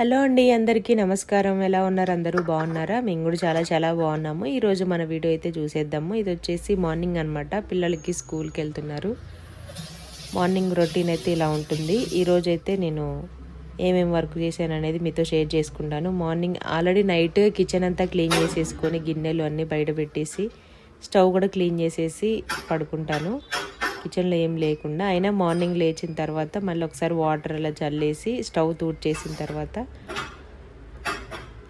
Hello అండి అందరికీ నమస్కారం. ఎలా ఉన్నారు? అందరూ బాగున్నారా? మేము కూడా చాలా చాలా బాగున్నాము. ఈరోజు మన వీడియో అయితే చూసేద్దాము. ఇది వచ్చేసి మార్నింగ్ అనమాట పిల్లలకి స్కూల్కి వెళ్తున్నారు. మార్నింగ్ రొటీన్ అయితే ఇలా ఉంటుంది. ఈరోజు అయితే నేను ఏమేమి వర్క్ చేశాను అనేది మీతో షేర్ చేసుకుంటాను. మార్నింగ్ ఆల్రెడీ నైట్ కిచెన్ అంతా క్లీన్ చేసేసుకొని గిన్నెలు అన్నీ బయట పెట్టేసి స్టవ్ కూడా క్లీన్ చేసేసి పడుకుంటాను. కిచెన్లో ఏం లేకుండా అయినా మార్నింగ్ లేచిన తర్వాత మళ్ళీ ఒకసారి వాటర్ అలా చల్లేసి స్టవ్ తూడ్ చేసిన తర్వాత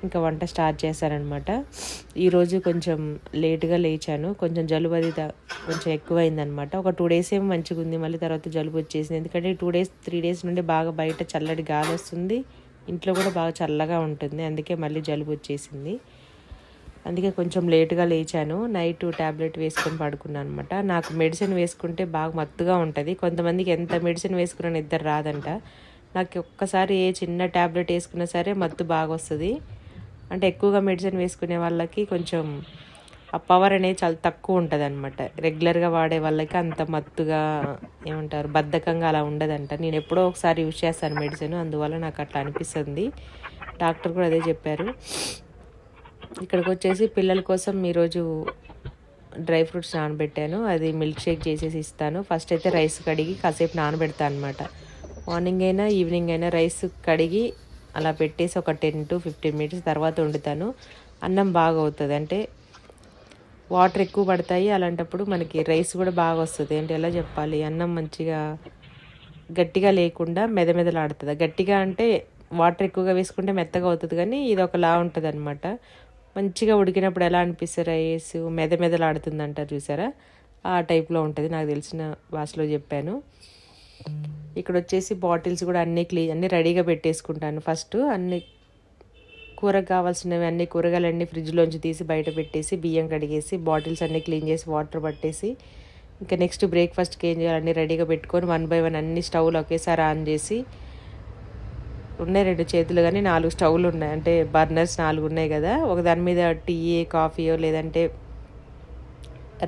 ఇంకా వంట స్టార్ట్ చేశానమాట ఈరోజు కొంచెం లేట్గా లేచాను. కొంచెం జలుబు అది కొంచెం ఎక్కువైందనమాట. ఒక టూ డేస్ ఏం మంచిగా ఉంది. మళ్ళీ తర్వాత జలుబు వచ్చేసింది. ఎందుకంటే టూ డేస్ త్రీ డేస్ నుండి బాగా బయట చల్లటి గాలి వస్తుంది. ఇంట్లో కూడా బాగా చల్లగా ఉంటుంది. అందుకే మళ్ళీ జలుబు వచ్చేసింది. అందుకే కొంచెం లేట్గా లేచాను. నైట్ ట్యాబ్లెట్ వేసుకొని పడుకున్నాను అనమాట నాకు మెడిసిన్ వేసుకుంటే బాగా మత్తుగా ఉంటుంది. కొంతమందికి ఎంత మెడిసిన్ వేసుకున్నా నిద్ర రాదంట. నాకు ఒక్కసారి ఏ చిన్న ట్యాబ్లెట్ వేసుకున్నా సరే మత్తు బాగా వస్తుంది. అంటే ఎక్కువగా మెడిసిన్ వేసుకునే వాళ్ళకి కొంచెం ఆ పవర్ అనేది చాలా తక్కువ ఉంటుంది అనమాట రెగ్యులర్గా వాడే వాళ్ళకి అంత మత్తుగా ఏమంటారు బద్ధకంగా అలా ఉండదంట. నేను ఎప్పుడో ఒకసారి యూజ్ చేస్తాను మెడిసిన్. అందువల్ల నాకు అట్లా అనిపిస్తుంది. డాక్టర్ కూడా అదే చెప్పారు. ఇక్కడికి వచ్చేసి పిల్లల కోసం ఈరోజు డ్రై ఫ్రూట్స్ నానబెట్టాను. అది మిల్క్ షేక్ చేసేసి ఇస్తాను. ఫస్ట్ అయితే రైస్ కడిగి కాసేపు నానబెడతాను అనమాట మార్నింగ్ అయినా ఈవినింగ్ అయినా రైస్ కడిగి అలా పెట్టేసి ఒక టెన్ టు ఫిఫ్టీన్ మినిట్స్ తర్వాత వండుతాను. అన్నం బాగా అవుతుంది అంటే వాటర్ ఎక్కువ పడతాయి. అలాంటప్పుడు మనకి రైస్ కూడా బాగా వస్తుంది అంటే ఎలా చెప్పాలి? అన్నం మంచిగా గట్టిగా లేకుండా మెదమెదలాడుతుంది గట్టిగా అంటే వాటర్ ఎక్కువగా వేసుకుంటే మెత్తగా అవుతుంది. కానీ ఇది ఒకలా ఉంటుంది అనమాట మంచిగా ఉడికినప్పుడు ఎలా అనిపిస్తుంది రైస్ మెదమెదలాడుతుంది అంటారు చూసారా? ఆ టైప్లో ఉంటుంది నాకు తెలిసిన భాషలో చెప్పాను. ఇక్కడ వచ్చేసి బాటిల్స్ కూడా అన్నీ క్లీన్ అన్నీ రెడీగా పెట్టేసుకుంటాను. ఫస్ట్ అన్ని కూరకు కావాల్సినవి అన్ని కూరగాయలు అన్నీ ఫ్రిడ్జ్లోంచి తీసి బయట పెట్టేసి బియ్యం కడిగేసి బాటిల్స్ అన్నీ క్లీన్ చేసి వాటర్ పట్టేసి ఇంకా నెక్స్ట్ బ్రేక్ఫాస్ట్కి ఏం చేయాలి? అన్నీ రెడీగా పెట్టుకొని వన్ బై వన్ అన్ని స్టవ్లు ఒకేసారి ఆన్ చేసి ఉన్నాయి రెండు చేతులు కానీ నాలుగు స్టవ్లు ఉన్నాయి. అంటే బర్నర్స్ నాలుగు ఉన్నాయి కదా. ఒక దాని మీద టీ కాఫీయో లేదంటే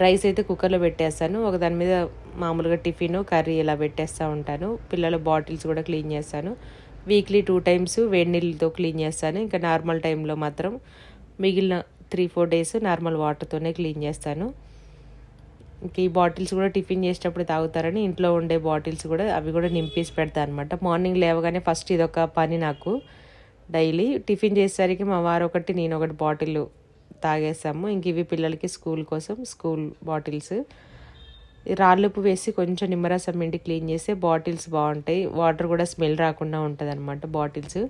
రైస్ అయితే కుక్కర్లో పెట్టేస్తాను. ఒక దాని మీద మామూలుగా టిఫిన్ కర్రీ ఇలా పెట్టేస్తూ ఉంటాను. పిల్లల బాటిల్స్ కూడా క్లీన్ చేస్తాను. వీక్లీ టూ టైమ్స్ వేడి నీళ్ళతో క్లీన్ చేస్తాను. ఇంకా నార్మల్ టైంలో మాత్రం మిగిలిన త్రీ ఫోర్ డేస్ నార్మల్ వాటర్తోనే క్లీన్ చేస్తాను. ఇంక ఈ బాటిల్స్ కూడా టిఫిన్ చేసేటప్పుడు తాగుతారని ఇంట్లో ఉండే బాటిల్స్ కూడా అవి కూడా నింపేసి పెడతా అనమాట మార్నింగ్ లేవగానే ఫస్ట్ ఇదొక పని నాకు. డైలీ టిఫిన్ చేసేసరికి మా వారు ఒకటి నేను ఒకటి బాటిల్ తాగేసాము. ఇంక ఇవి పిల్లలకి స్కూల్ కోసం స్కూల్ బాటిల్స్. రాళ్ళుపు వేసి కొంచెం నిమ్మరసం పిండి క్లీన్ చేస్తే బాటిల్స్ బాగుంటాయి. వాటర్ కూడా స్మెల్ రాకుండా ఉంటుంది అనమాట బాటిల్స్.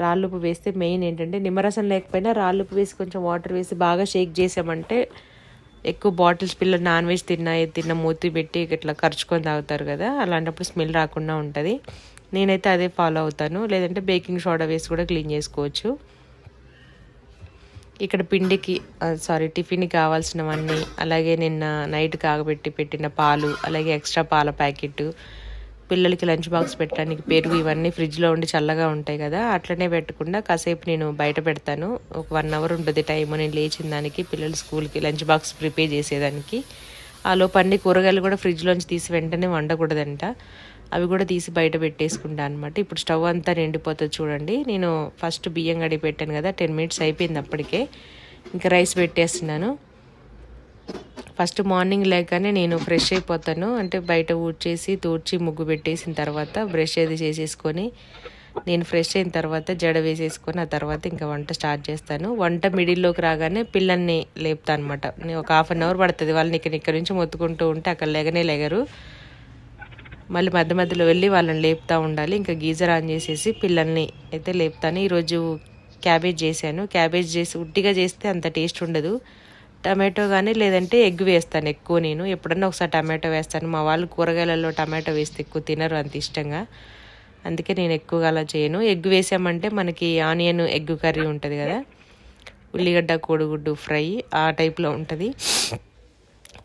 రాళ్ళుపు వేస్తే మెయిన్ ఏంటంటే నిమ్మరసం లేకపోయినా రాళ్ళుపు వేసి కొంచెం వాటర్ వేసి బాగా షేక్ చేసామంటే ఎక్కువ బాటిల్స్ పిల్లలు నాన్ వెజ్ తిన్నా ఏది తిన్నా మూతి పెట్టి ఇట్లా ఖర్చుకొని తాగుతారు కదా అలాంటప్పుడు స్మెల్ రాకుండా ఉంటుంది. నేనైతే అదే ఫాలో అవుతాను. లేదంటే బేకింగ్ సోడా వేసి కూడా క్లీన్ చేసుకోవచ్చు. ఇక్కడ పిండికి సారీ టిఫిన్కి కావాల్సినవన్నీ అలాగే నిన్న నైట్ కాగబెట్టి పెట్టిన పాలు అలాగే ఎక్స్ట్రా పాల ప్యాకెట్ పిల్లలకి లంచ్ బాక్స్ పెట్టడానికి పెరుగు ఇవన్నీ ఫ్రిడ్జ్లో ఉండి చల్లగా ఉంటాయి కదా అట్లనే పెట్టకుండా కాసేపు నేను బయట పెడతాను. ఒక వన్ అవర్ ఉంటుంది టైం నేను లేచిన దానికి పిల్లలు స్కూల్కి లంచ్ బాక్స్ ప్రిపేర్ చేసేదానికి. ఆ లోపు అన్ని కూరగాయలు కూడా ఫ్రిడ్జ్లోంచి తీసి వెంటనే వండకూడదంట. అవి కూడా తీసి బయట పెట్టేసుకుంటా అనమాట ఇప్పుడు స్టవ్ అంతా నిండిపోతుంది చూడండి. నేను ఫస్ట్ బియ్యం కడిగి పెట్టాను కదా టెన్ మినిట్స్ అయిపోయింది అప్పటికే. ఇంకా రైస్ పెట్టేస్తున్నాను. ఫస్ట్ మార్నింగ్ లేకనే నేను ఫ్రెష్ అయిపోతాను. అంటే బయట ఊడ్చేసి తూడ్చి ముగ్గు పెట్టేసిన తర్వాత బ్రష్ అది చేసేసుకొని నేను ఫ్రెష్ అయిన తర్వాత జడ వేసేసుకొని ఆ తర్వాత ఇంకా వంట స్టార్ట్ చేస్తాను. వంట మిడిల్లోకి రాగానే పిల్లల్ని లేపుతాను అనమాట నేను ఒక హాఫ్ అన్ అవర్ పడుతుంది. వాళ్ళని ఇక్కడ ఇక్కడ నుంచి మొత్తుకుంటూ ఉంటే అక్కడ లేగనే లేగరు. మళ్ళీ మధ్య మధ్యలో వెళ్ళి వాళ్ళని లేపుతూ ఉండాలి. ఇంకా గీజర్ ఆన్ చేసేసి పిల్లల్ని అయితే లేపుతాను. ఈరోజు క్యాబేజ్ చేశాను. క్యాబేజ్ చేసి ఉట్టిగా చేస్తే అంత టేస్ట్ ఉండదు. టమాటో కానీ లేదంటే ఎగ్ వేస్తాను ఎక్కువ నేను. ఎప్పుడన్నా ఒకసారి టమాటో వేస్తాను. మా వాళ్ళు కూరగాయలలో టమాటో వేస్తే ఎక్కువ తినరు అంత ఇష్టంగా. అందుకే నేను ఎక్కువగా అలా చేయను. ఎగ్ వేసామంటే మనకి ఆనియన్ ఎగ్ కర్రీ ఉంటుంది కదా. ఉల్లిగడ్డ కోడిగుడ్డు ఫ్రై ఆ టైప్లో ఉంటుంది.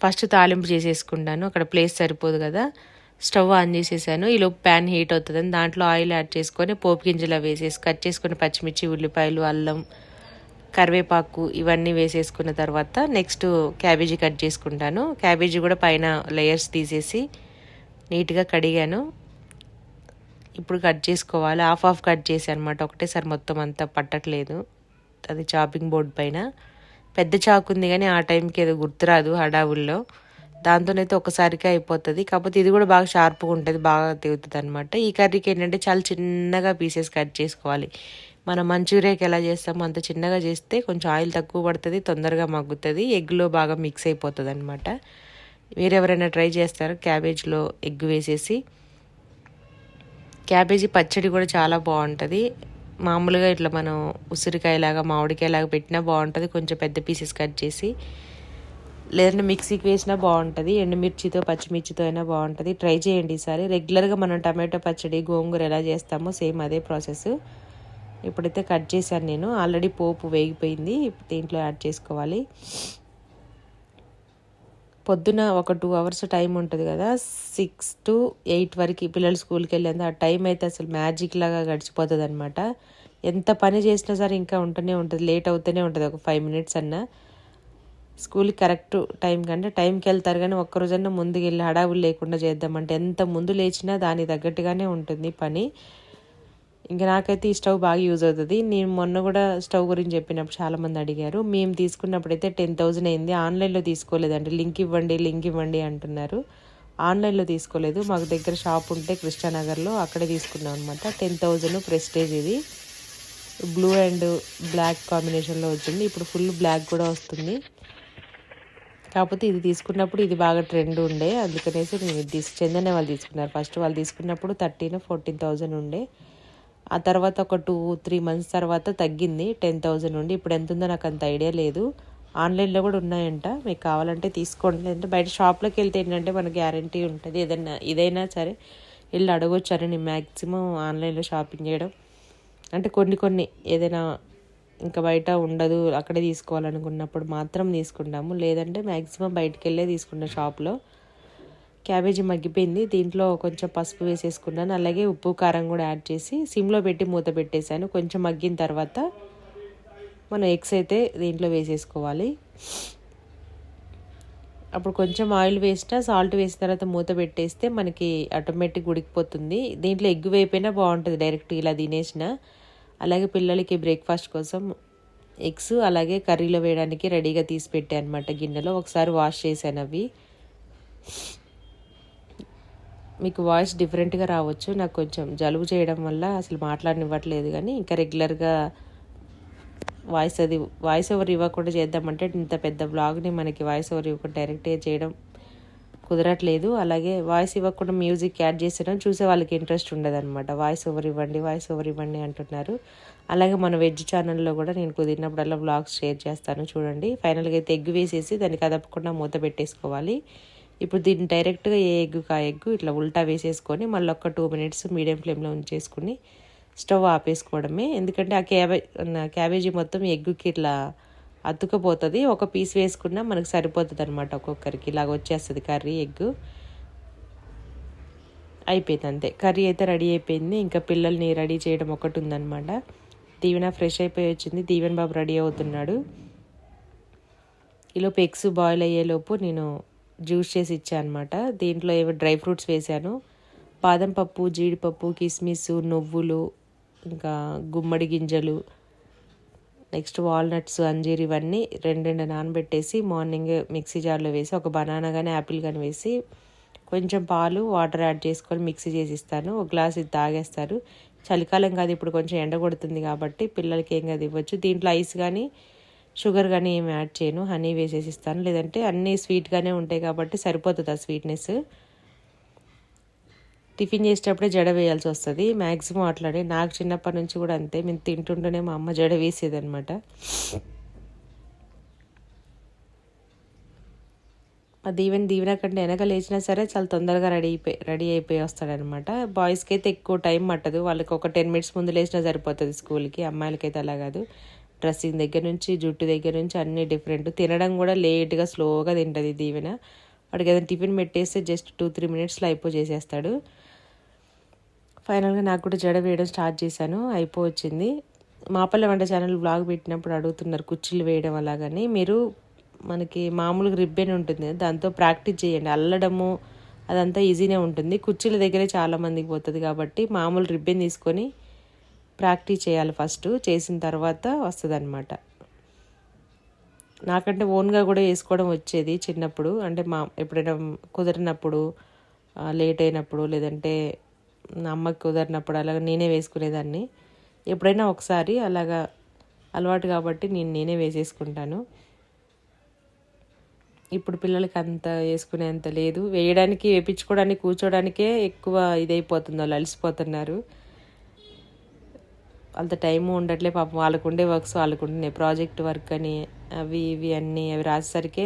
ఫస్ట్ తాలింపు చేసేసుకుంటాను. అక్కడ ప్లేస్ సరిపోదు కదా. స్టవ్ ఆన్ చేసేసాను. ఈలోపు ప్యాన్ హీట్ అవుతుందని దాంట్లో ఆయిల్ యాడ్ చేసుకొని పోపు గింజలు వేసేసి కట్ చేసుకుని పచ్చిమిర్చి ఉల్లిపాయలు అల్లం కరివేపాకు ఇవన్నీ వేసేసుకున్న తర్వాత నెక్స్ట్ క్యాబేజీ కట్ చేసుకుంటాను. క్యాబేజీ కూడా పైన లేయర్స్ తీసేసి నీట్గా కడిగాను. ఇప్పుడు కట్ చేసుకోవాలి. హాఫ్ హాఫ్ కట్ చేసి అనమాట ఒకటేసారి మొత్తం అంతా పట్టట్లేదు. అది చాపింగ్ బోర్డ్ పైన. పెద్ద చాకు ఉంది కానీ ఆ టైంకి ఏదో గుర్తురాదు హడావుల్లో. దాంతోనైతే ఒకసారిగా అయిపోతుంది. కాకపోతే ఇది కూడా బాగా షార్ప్గా ఉంటుంది బాగా తెగుతుంది అనమాట ఈ కర్రీకి ఏంటంటే చాలా చిన్నగా పీసెస్ కట్ చేసుకోవాలి. మనం మంచూరియాకి ఎలా చేస్తామో అంత చిన్నగా చేస్తే కొంచెం ఆయిల్ తక్కువ పడుతుంది తొందరగా మగ్గుతుంది. ఎగ్లో బాగా మిక్స్ అయిపోతుంది అనమాట వేరెవరైనా ట్రై చేస్తారు? క్యాబేజ్లో ఎగ్ వేసేసి. క్యాబేజీ పచ్చడి కూడా చాలా బాగుంటుంది. మామూలుగా ఇట్లా మనం ఉసిరికాయలాగా మామిడికాయలాగా పెట్టినా బాగుంటుంది. కొంచెం పెద్ద పీసెస్ కట్ చేసి. లేదంటే మిక్సీకి వేసినా బాగుంటుంది. ఎండుమిర్చితో పచ్చిమిర్చితో అయినా బాగుంటుంది. ట్రై చేయండి ఈసారి. రెగ్యులర్గా మనం టమాటో పచ్చడి గోంగూర ఎలా చేస్తామో సేమ్ అదే ప్రాసెస్. ఇప్పుడైతే కట్ చేశాను నేను. ఆల్రెడీ పోపు వేగిపోయింది. దీంట్లో యాడ్ చేసుకోవాలి. పొద్దున ఒక టూ అవర్స్ టైం ఉంటుంది కదా. సిక్స్ టు ఎయిట్ వరకు పిల్లలు స్కూల్కి వెళ్ళేందు ఆ టైం అయితే అసలు మ్యాజిక్ లాగా గడిచిపోతుంది అనమాట ఎంత పని చేసినా సరే ఇంకా ఉంటూనే ఉంటుంది. లేట్ అవుతూనే ఉంటుంది. ఒక ఫైవ్ మినిట్స్ అన్నా. స్కూల్కి కరెక్ట్ టైం కంటే టైంకి వెళ్తారు కానీ ఒక్కరోజన్నా ముందుకు వెళ్ళి హడావులు లేకుండా చేద్దామంటే ఎంత ముందు లేచినా దానికి తగ్గట్టుగానే ఉంటుంది పని. ఇంకా నాకైతే ఈ స్టవ్ బాగా యూజ్ అవుతుంది. నేను మొన్న కూడా స్టవ్ గురించి చెప్పినప్పుడు చాలామంది అడిగారు. మేము తీసుకున్నప్పుడైతే టెన్ థౌజండ్ అయింది. ఆన్లైన్లో తీసుకోలేదండి. లింక్ ఇవ్వండి లింక్ ఇవ్వండి అంటున్నారు. ఆన్లైన్లో తీసుకోలేదు. మాకు దగ్గర షాప్ ఉంటే కృష్ణానగర్లో అక్కడే తీసుకున్నాం అనమాట టెన్ థౌజండ్ ప్రెస్టేజ్ ఇది. బ్లూ అండ్ బ్లాక్ కాంబినేషన్లో వచ్చింది. ఇప్పుడు ఫుల్ బ్లాక్ కూడా వస్తుంది. కాకపోతే ఇది తీసుకున్నప్పుడు ఇది బాగా ట్రెండ్ ఉండే. అందుకనేసి నేను ఇది తీసు చందనే వాళ్ళు తీసుకున్నారు. ఫస్ట్ వాళ్ళు తీసుకున్నప్పుడు థర్టీన్ ఫోర్టీన్ థౌజండ్ ఉండే. ఆ తర్వాత ఒక టూ త్రీ మంత్స్ తర్వాత తగ్గింది. టెన్ థౌజండ్ ఉండి ఇప్పుడు ఎంత ఉందో నాకు అంత ఐడియా లేదు. ఆన్లైన్లో కూడా ఉన్నాయంట. మీకు కావాలంటే తీసుకోండి. లేదంటే బయట షాప్లోకి వెళ్తే ఏంటంటే మనకి గ్యారంటీ ఉంటుంది. ఏదైనా ఇదైనా సరే వెళ్ళి అడగొచ్చు అని నేను మ్యాక్సిమం ఆన్లైన్లో షాపింగ్ చేయడం. అంటే కొన్ని కొన్ని ఏదైనా ఇంకా బయట ఉండదు. అక్కడే తీసుకోవాలనుకున్నప్పుడు మాత్రం తీసుకుంటాము. లేదంటే మ్యాక్సిమం బయటకు వెళ్ళే తీసుకుంటాం షాప్లో క్యాబేజీ మగ్గిపోయింది. దీంట్లో కొంచెం పసుపు వేసేసుకున్నాను. అలాగే ఉప్పు కారం కూడా యాడ్ చేసి సిమ్లో పెట్టి మూత పెట్టేశాను. కొంచెం మగ్గిన తర్వాత మనం ఎగ్స్ అయితే దీంట్లో వేసేసుకోవాలి. అప్పుడు కొంచెం ఆయిల్ వేసినా సాల్ట్ వేసిన తర్వాత మూత పెట్టేస్తే మనకి ఆటోమేటిక్ ఉడికిపోతుంది. దీంట్లో ఎగ్ వేయిపోయినా బాగుంటుంది డైరెక్ట్ ఇలా తినేసిన. అలాగే పిల్లలకి బ్రేక్ఫాస్ట్ కోసం ఎగ్స్ అలాగే కర్రీలో వేయడానికి రెడీగా తీసి పెట్టాను అనమాట గిన్నెలో. ఒకసారి వాష్ చేశాను అవి. మీకు వాయిస్ డిఫరెంట్గా రావచ్చు. నాకు కొంచెం జలుబు చేయడం వల్ల అసలు మాట్లాడనివ్వట్లేదు కానీ ఇంకా రెగ్యులర్గా వాయిస్ అది వాయిస్ ఓవర్ ఇవ్వకుండా చేద్దామంటే ఇంత పెద్ద బ్లాగ్ని మనకి వాయిస్ ఓవర్ ఇవ్వకుండా డైరెక్ట్గా చేయడం కుదరట్లేదు. అలాగే వాయిస్ ఇవ్వకుండా మ్యూజిక్ యాడ్ చేసినా చూసే వాళ్ళకి ఇంట్రెస్ట్ ఉండదన్నమాట. వాయిస్ ఓవర్ ఇవ్వండి వాయిస్ ఓవర్ ఇవ్వండి అంటున్నారు. అలాగే మన వెజ్ ఛానల్లో కూడా నేను కుదిరినప్పుడల్లా బ్లాగ్స్ షేర్ చేస్తాను చూడండి. ఫైనల్గా అయితే ఎగ్ వేసేసి దాన్ని కదపకుండా మూత పెట్టేసుకోవాలి. ఇప్పుడు దీన్ని డైరెక్ట్గా ఏ ఎగ్ కా ఎగ్ ఇట్లా ఉల్టా వేసేసుకొని మళ్ళీ ఒక టూ మినిట్స్ మీడియం ఫ్లేమ్లో ఉంచేసుకుని స్టవ్ ఆపేసుకోవడమే. ఎందుకంటే ఆ క్యాబే క్యాబేజీ మొత్తం ఎగ్గుకి ఇట్లా అతుకపోతుంది. ఒక పీస్ వేసుకున్నా మనకు సరిపోతుంది అనమాట ఒక్కొక్కరికి. ఇలాగ వచ్చేస్తుంది కర్రీ ఎగ్ అయిపోయింది అంతే. కర్రీ అయితే రెడీ అయిపోయింది. ఇంకా పిల్లల్ని రెడీ చేయడం ఒకటి ఉందనమాట దీవెన ఫ్రెష్ అయిపోయి వచ్చింది. దీవెన్ బాబు రెడీ అవుతున్నాడు. ఈలోపు ఎగ్స్ బాయిల్ అయ్యేలోపు నేను జ్యూస్ చేసి ఇచ్చాను అనమాట దీంట్లో ఏవో డ్రై ఫ్రూట్స్ వేశాను బాదం పప్పు జీడిపప్పు కిస్మిస్ నువ్వులు ఇంకా గుమ్మడి గింజలు నెక్స్ట్ వాల్నట్స్ అంజీర్ ఇవన్నీ రెండు రెండు నానబెట్టేసి మార్నింగ్ మిక్సీ జార్లో వేసి ఒక బనానా కానీ యాపిల్ కానీ వేసి కొంచెం పాలు వాటర్ యాడ్ చేసుకొని మిక్సీ చేసి ఇస్తాను ఒక గ్లాస్ ఇది తాగేస్తారు. చలికాలం కాదు ఇప్పుడు కొంచెం ఎండ కొడుతుంది కాబట్టి పిల్లలకి ఏం కాదు ఇవ్వచ్చు. దీంట్లో ఐస్ కానీ షుగర్ కానీ ఏమి యాడ్ చేయను. హనీ వేసేసి ఇస్తాను. లేదంటే అన్నీ స్వీట్గానే ఉంటాయి కాబట్టి సరిపోతుంది ఆ స్వీట్నెస్. టిఫిన్ చేసేటప్పుడే జడ వేయాల్సి వస్తుంది. మ్యాక్సిమం అట్లానే నాకు చిన్నప్పటి నుంచి కూడా అంతే. మేము తింటుంటేనే మా అమ్మ జడ వేసేది అనమాట ఆ దీవెన దీవెన కంటే వెనక లేచినా సరే చాలా తొందరగా రెడీ అయిపోయి రెడీ అయిపోయి వస్తాడనమాట బాయ్స్కి అయితే ఎక్కువ టైం పట్టదు. వాళ్ళకి ఒక టెన్ మినిట్స్ ముందు లేచినా సరిపోతుంది స్కూల్కి. అమ్మాయిలకైతే అలా కాదు. డ్రెస్సింగ్ దగ్గర నుంచి జుట్టు దగ్గర నుంచి అన్నీ డిఫరెంట్ తినడం కూడా లేట్గా స్లోగా తింటుంది దీవెన. వాడికి ఏదైనా టిఫిన్ పెట్టేస్తే జస్ట్ టూ త్రీ మినిట్స్లో అయిపో చేసేస్తాడు. ఫైనల్గా నాకు కూడా జడ వేయడం స్టార్ట్ చేశాను. అయిపోవచ్చింది. మాపల్ల వంట ఛానల్ బ్లాగ్ పెట్టినప్పుడు అడుగుతున్నారు కుర్చీలు వేయడం అలాగని మీరు మనకి మామూలుగా రిబ్బెన్ ఉంటుంది దాంతో ప్రాక్టీస్ చేయండి. అల్లడము అదంతా ఈజీనే ఉంటుంది. కుర్చీల దగ్గరే చాలా మందికి పోతుంది కాబట్టి మామూలు రిబ్బెన్ తీసుకొని ప్రాక్టీస్ చేయాలి ఫస్ట్ చేసిన తర్వాత వస్తుంది అనమాట నాకంటే ఓన్గా కూడా వేసుకోవడం వచ్చేది చిన్నప్పుడు. అంటే మా ఎప్పుడైనా కుదిరినప్పుడు లేట్ అయినప్పుడు లేదంటే నా అమ్మకి కుదిరినప్పుడు అలాగ నేనే వేసుకునేదాన్ని. ఎప్పుడైనా ఒకసారి అలాగా అలవాటు కాబట్టి నేను నేనే వేసేసుకుంటాను. ఇప్పుడు పిల్లలకి అంత వేసుకునేంత లేదు. వేయడానికి వేయించుకోవడానికి కూర్చోడానికే ఎక్కువ ఇదైపోతుందో వాళ్ళు అలసిపోతున్నారు అంత టైము ఉండట్లే పాపం. వాళ్ళకు ఉండే వర్క్స్ వాళ్ళకు ఉంటున్నాయి ప్రాజెక్ట్ వర్క్ అని అవి ఇవి అన్నీ అవి రాసేసరికి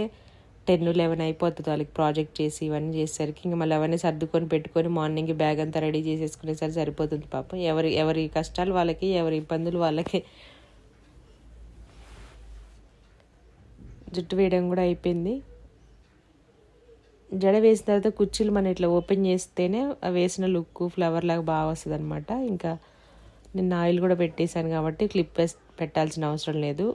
టెన్ లెవెన్ అయిపోతుంది వాళ్ళకి ప్రాజెక్ట్ చేసి ఇవన్నీ చేసేసరికి. ఇంకా మళ్ళీ అవన్నీ సర్దుకొని పెట్టుకొని మార్నింగ్ బ్యాగ్ అంతా రెడీ చేసేసుకునేసరికి సరిపోతుంది పాపం. ఎవరి ఎవరి కష్టాలు వాళ్ళకి ఎవరి ఇబ్బందులు వాళ్ళకి. జుట్టు వేయడం కూడా అయిపోయింది. జడ వేసిన తర్వాత కుర్చీలు మనం ఇట్లా ఓపెన్ చేస్తేనే వేసిన లుక్ ఫ్లవర్ లాగా బాగా వస్తుంది అనమాట ఇంకా నిన్న ఆయిల్ కూడా పెట్టేశాను కాబట్టి క్లిప్ పెట్టాల్సిన అవసరం లేదు.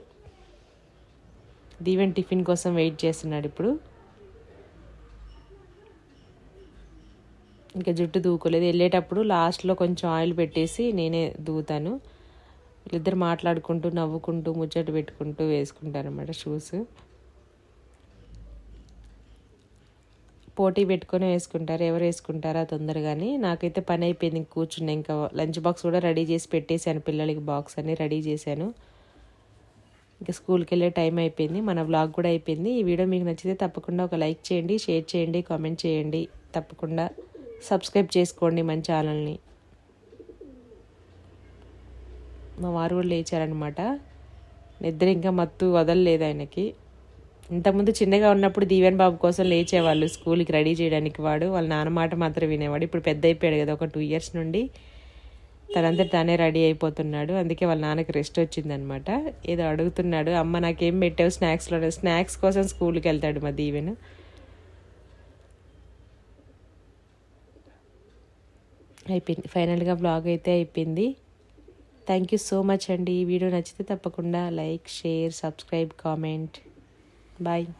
దీవెన్ టిఫిన్ కోసం వెయిట్ చేస్తున్నాడు ఇప్పుడు. ఇంకా జుట్టు దూకోలేదు. వెళ్ళేటప్పుడు లాస్ట్లో కొంచెం ఆయిల్ పెట్టేసి నేనే దూతాను. వీళ్ళిద్దరు మాట్లాడుకుంటూ నవ్వుకుంటూ ముచ్చట పెట్టుకుంటూ వేసుకుంటారు అన్నమాట షూస్. పోటీ పెట్టుకొని వేసుకుంటారు. ఎవరు వేసుకుంటారా తొందరగాని. నాకైతే పని అయిపోయింది. ఇంక కూర్చున్నా. ఇంకా లంచ్ బాక్స్ కూడా రెడీ చేసి పెట్టేశాను. పిల్లలకి బాక్స్ అన్ని రెడీ చేశాను. ఇంకా స్కూల్కి వెళ్ళే టైం అయిపోయింది. మన వ్లాగ్ కూడా అయిపోయింది. ఈ వీడియో మీకు నచ్చితే తప్పకుండా ఒక లైక్ చేయండి షేర్ చేయండి కామెంట్ చేయండి. తప్పకుండా సబ్స్క్రైబ్ చేసుకోండి మన ఛానల్ని. మా వారు కూడా లేచారనమాట నిద్ర ఇంకా మత్తు వదలలేదు ఆయనకి. ఇంతకుముందు చిన్నగా ఉన్నప్పుడు దీవెన్ బాబు కోసం లేచేవాళ్ళు. స్కూల్కి రెడీ చేయడానికి వాడు. వాళ్ళ నాన్న మాట మాత్రం వినేవాడు. ఇప్పుడు పెద్ద అయిపోయాడు కదా ఒక టూ ఇయర్స్ నుండి. తనంతా తానే రెడీ అయిపోతున్నాడు. అందుకే వాళ్ళ నాన్నకి రెస్ట్ వచ్చిందనమాట. ఏదో అడుగుతున్నాడు అమ్మ నాకేం పెట్టావు స్నాక్స్లో? స్నాక్స్ కోసం స్కూల్కి వెళ్తాడు మా దీవెన్. అయిపోయింది. ఫైనల్గా బ్లాగ్ అయితే అయిపోయింది. థ్యాంక్ యూ సో మచ్ అండి. ఈ వీడియో నచ్చితే తప్పకుండా like share subscribe comment. Bye.